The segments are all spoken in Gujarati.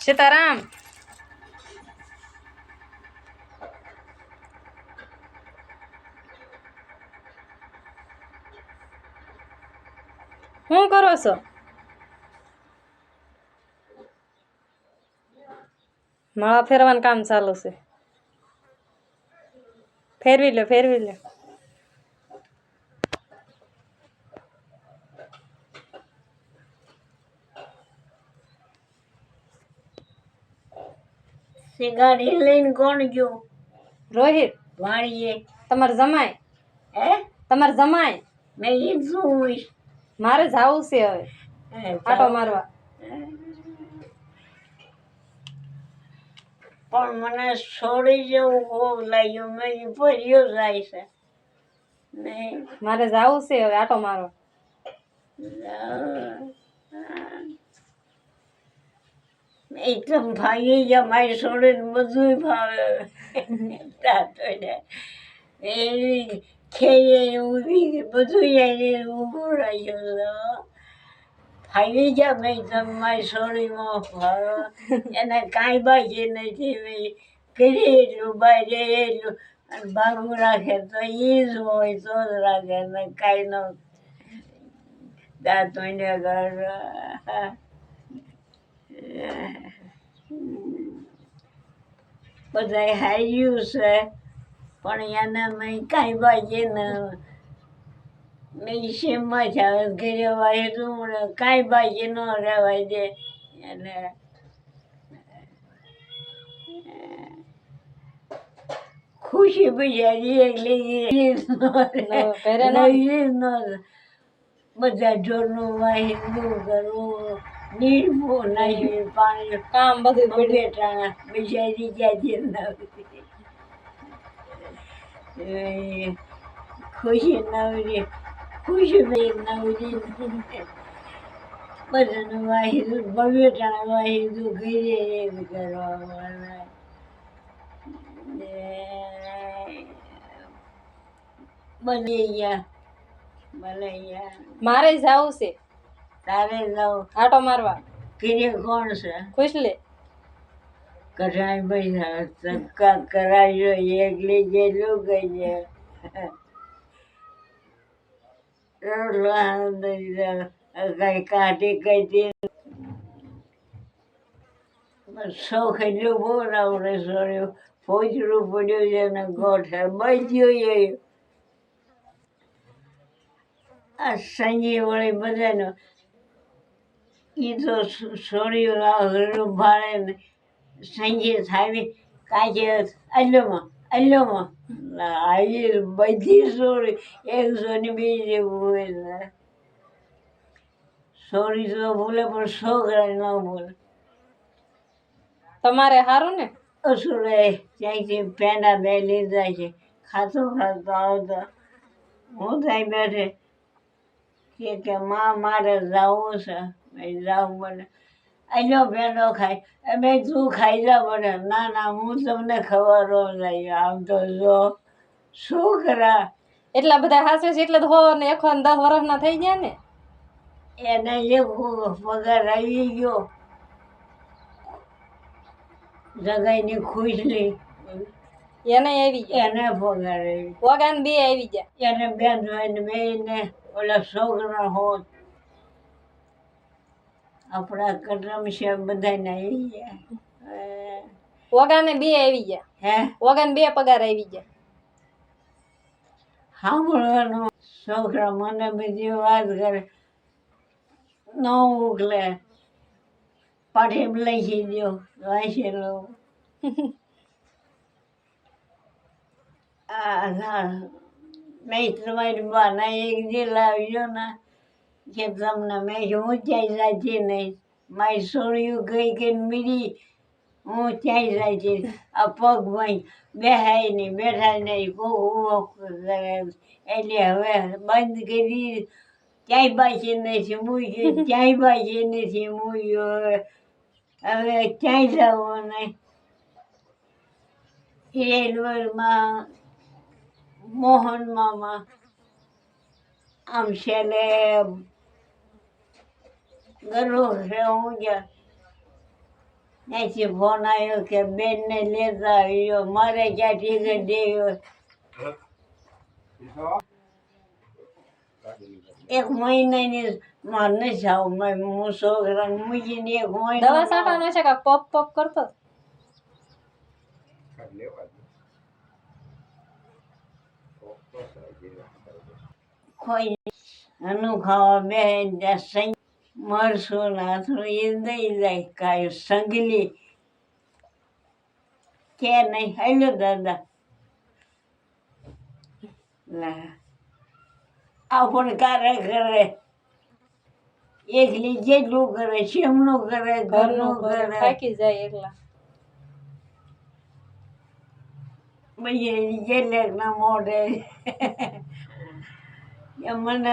સીતારામ. શું કરો છો? માળા ફેરવાનું કામ ચાલુ છે. ફેરવી લો ફેરવી લે. સિગારી લઈને કોણ ગયો? રોહિત વાણીએ. તમારે જમાય હે? તમારે જમાય મેં કીધું હોય? મારે જાવું છે હવે. આટો મારવા. પણ મને છોડી જેવું બહુ લાગ્યું. મેં ફર્યો જાય છે. નહીં મારે જાવું છે હવે આટો મારવા. એકદમ ભાંગી ગયા મારી છોડીને બધું ભાવે. તાતોને એ ખેઈએ ઊભી, બધું એને ઊભું રહ્યું ભાગી ગયા મેં તમે મારી છોડીમાં ભાવે એને કાંઈ બાકી નથી મેં કરી એટલું બહાર એટલું. અને બારું રાખે તો એ જ હોય, તો જ રાખે. ને કાંઈ ન દાંતોને ઘર બધા હાર્યું છે પણ એને મેં કાંઈ બાજી ને મેં શેમમાં જ આવે ઘરે વાય તું કાંઈ બાજી ન રહેવાય દે. એટલે ખુશી બિચારી એકલી બધા જોડનું વાહિંદુ કરવું નીરવું નાખ્યું પાણી કામ બધું પડ્યું બેટાણા બિચારી ક્યાંથી નવરી ખુશી નવરી ખુશી બે નવરી બધાનું વાહિદું બબેટાણા વાહિદું ઘરે એમ કરવા વાળા બની ગયા ભલે ગયા મારે જાવું છે તારે જાઓ આટો મારવા. ઘરે કોણ છે? ખુશ લે. કરાય ભાઈ ધક્કા કરાયો એકલી જેટલું ગઈ છે. કઈ કાઢી કઈ શોખ એટલું બહુ રાવડે સોર્યું. ફોજરું પડ્યું છે ને ગોઠે બચ્યું એ. આ સંજી વળી બધાનો એ તો હરનું ભાડે સંજય થાવી કાજે અલ્લોમાં અલ્લોમાં. આવી બધી સોરી એક સોની બીજી સોરી તો ભૂલે પણ છોકરા ન ભૂલે. તમારે સારું ને? અસુરે ત્યાંથી પેંડા બે લીધા છે. ખાતો ખાતો આવતા. હું ત્યાં બેઠે. કે કે માં મારે જવું છે. મેં જાવું મને. અહીંનો પેંડો ખાય. અમે તું ખાઈ જા મને? ના ના હું તમને ખબર નહીં આમ તો જો છોકરા એટલા બધા હાસે છે એટલે તો હો ને એકો ને દસ વર્ષના થઈ ગયા ને. એને એક પગાર આવી ગયો. જગાઈની ખુશલી. એને આવી ગયા. એને પગાર આવી. પગાર બે આવી ગયા. એને બેન જોઈને મેં ઓલા છોકરા હોત. આપણા કરમ છે બધાને આવી ગયા. ઓગાને બે આવી ગયા. હે? ઓગાને બે પગાર આવી ગયા. સાંભળવાનું છોકરા મને બીજી વાત કરે. ન ઉકલે પાઠે લખી દો વાંચેલો આ હા મેં તમારી બાના એક જે લાવ્યો ને. કે તમને મેં હું ક્યાંય જાતી નહીં મારી સોળિયું ગઈ કે મીરી હું ક્યાંય જાતી આ પગ ભાઈ બેહાય નહીં બેઠા નહીં બહુ. એટલે હવે બંધ કરી ક્યાંય બાકી નથી મૂક્યો ક્યાંય બાજી નથી મૂક્યું. હવે ક્યાંય જવું નહીં રેલવેમાં મોહન મામા આમ છેલ્લે ગરુ છે હું ગયા. ત્યાંથી ફોન આવ્યો કે બેનને લેતા આવ્યો મારે ક્યાં ટિકિટ દેવી એક મહિનાની માં નથી જાવ હું છોકરાને મૂકીને એક દવા મહિના છાંટવાનો છે કે પપ પપ કરતો? કોઈ અનું ખાવા બે ત્યાં સં મરશું નાથું એ દઈ જાય કાયો સંગલી. કે નહીં? હેલો દાદા. લા. આપણ પણ કારે એકલી જેટલું કરે શેમનું કરે ઘરનું ઘરનું ઘર કરે થાકી જાય એકલા. પછી જેટલે મોઢે. મને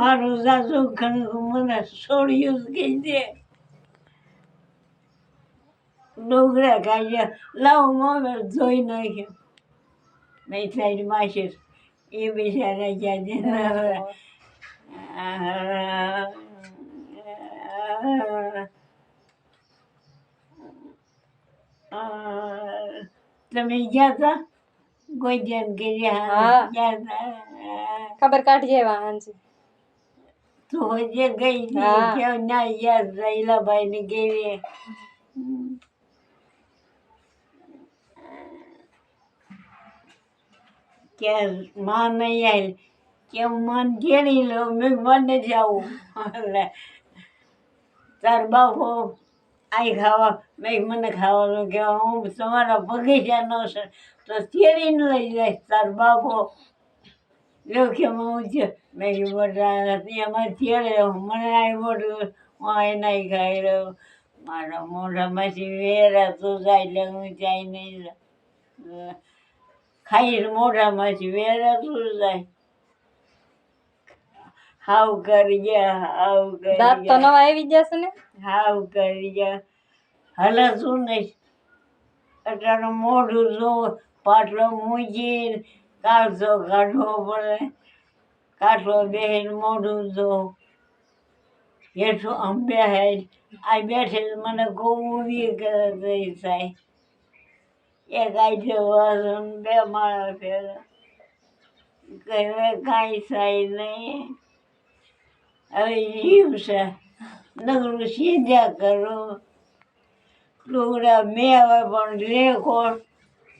મારું સાસુ ઘણું મને છોડ્યું કહી દે ડોગરા કાઢ્યા લાવ મગર ધોઈ નાખ્યો. નહીં સાઈડ માસી એ બિચારા ગયા છે તમે ગયા હતા? કર્યા ગયા ખબર કાઢી આવ્યા હાંજી. તું હજે ગઈ. કેમ ના યાદ રહીલાભાઈ ને ગેવી. કે માં નહીં આવી કે મન ઘેરી લો મેં મને જાવું તાર બાપો આઈ ખાવા, મેં મને ખાવાનું કે હું તમારા બગીચાનો છે. તો તેરીને લઈ જાય તાર બાપો. લો કે હું છે મેં કીધું બધા ત્યાં તેરે મને આ મોટું હું નહીં ખાઈ રહ્યો. મારા વેરા તું જાય એટલે હું જાય નહીં. ખાઈ મોઢામાંથી વેરા તું જાય. હાવ કરી ગયા હાવ કરી દાંત તો નવા આવી જશે ને? હાવ કરી ગયા હલા શું નહીં અટાણે મોઢું જો પાટલો મૂજી કાઢતો કાઢવો પડે. કાઢો બેહીન મોઢું જો. હેઠું અંબે હે. આ બેઠે મને ગોવી કરે થઈ થાય એક આઈથે વાસણ બે માળા ફેરા. કહેવાય કાંઈ થાય નહીં. હવે જીવ છે. નગરું સીધા કરો. લુગડા મેં હવે પણ લે કોણ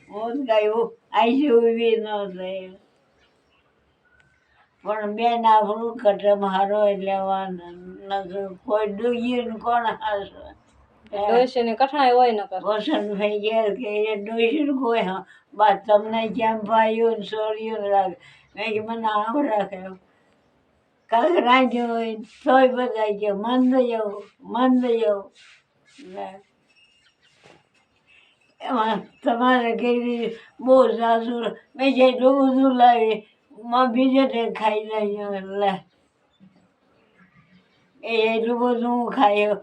હું કાંઈ આઈસી ઊભી ન થઈ. પણ બેન આપણું કટમ હારો એટલે નગર કોઈ ડૂગીને કોણ હારશે ડોશી ને કઠણાઈ હોય ન કર વસંત થઈ ગયા કે એ કોઈ હા. બા તમને કેમ ભાઈઓ ને ને રાખે? મેં કે મને આમ રાખે. કાંઈક રાંધ્યો હોય તોય બધા કે મંદ જવું મંદ જવું એમાં તમારે કેવી બહુ સાસુ મેં જેટલું બધું લાવી માં બીજે ખાઈ જાય એટલે. એ એટલું બધું હું ખાયો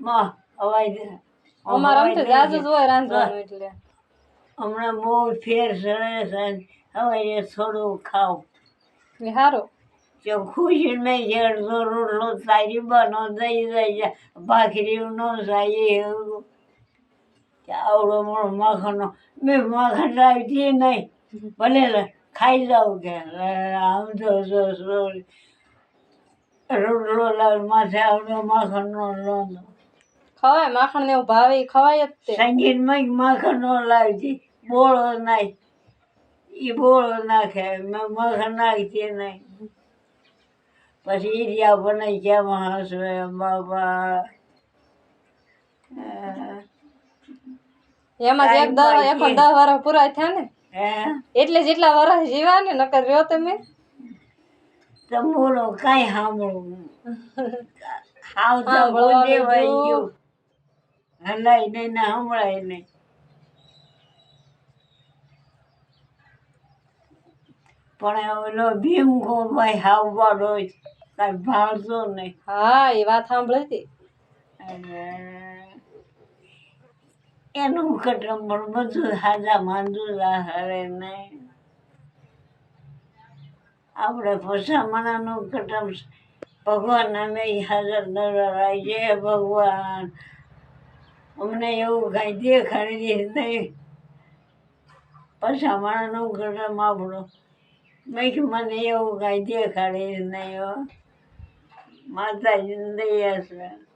માં અવાજ અમારે તો જાજુ જ હોય રાંધવાનું એટલે. હમણાં બહુ ફેર સરસ હવે થોડું ખાવ. એ હારું જો ખુશી નહીં છે અડધો રોટલો સારી બનો દઈ જાય ભાખરી ન થાય એવું. આવડો મોટો માખણનો. મેં માખણ લાવતી નહીં. ભલે ખાઈ જાઉં કે આમ તો રોટલો લાવ માથે આવડો માખણનો લોંદો ખવાય માખણ ને ભાવે ખવાય જ તે. સંગીતમાં માખણનો લાવતી. બોળો નાખ એ બોળો નાખે. મેં માખણ નાખતી નહીં. પછી ઈરિયા બનાવી ગયા હસવે બાબા એમાં એક દહ એક. દહ વર્ષ પૂરા થયા ને? એટલે જેટલા વર્ષ જીવા ને નકર રહ્યો તમે? તો બોલો કઈ સાંભળવું હાવ તો સાંભળવાનું દેવાઈ ગયું. હલાય નહીં ના સંભળાય નહીં. પણ ઓલો ભીમ ભાઈ હાવ બાડો કાંઈ ભાળતો નહીં. હા એ વાત સાંભળી હતી અને એનું કટમ પણ બધું હાજા માંદું હરે નહીં. આપણે ફસામણાનું કટમ ભગવાન અમે હાજર નરવાય જય ભગવાન. અમને એવું કાંઈ દેખાડી દે નહીં. ફસામણાનું કટમ આપણું. મેં મને એવું કાંઈ દેખાડી નહીં હો માતાજીની દયા છે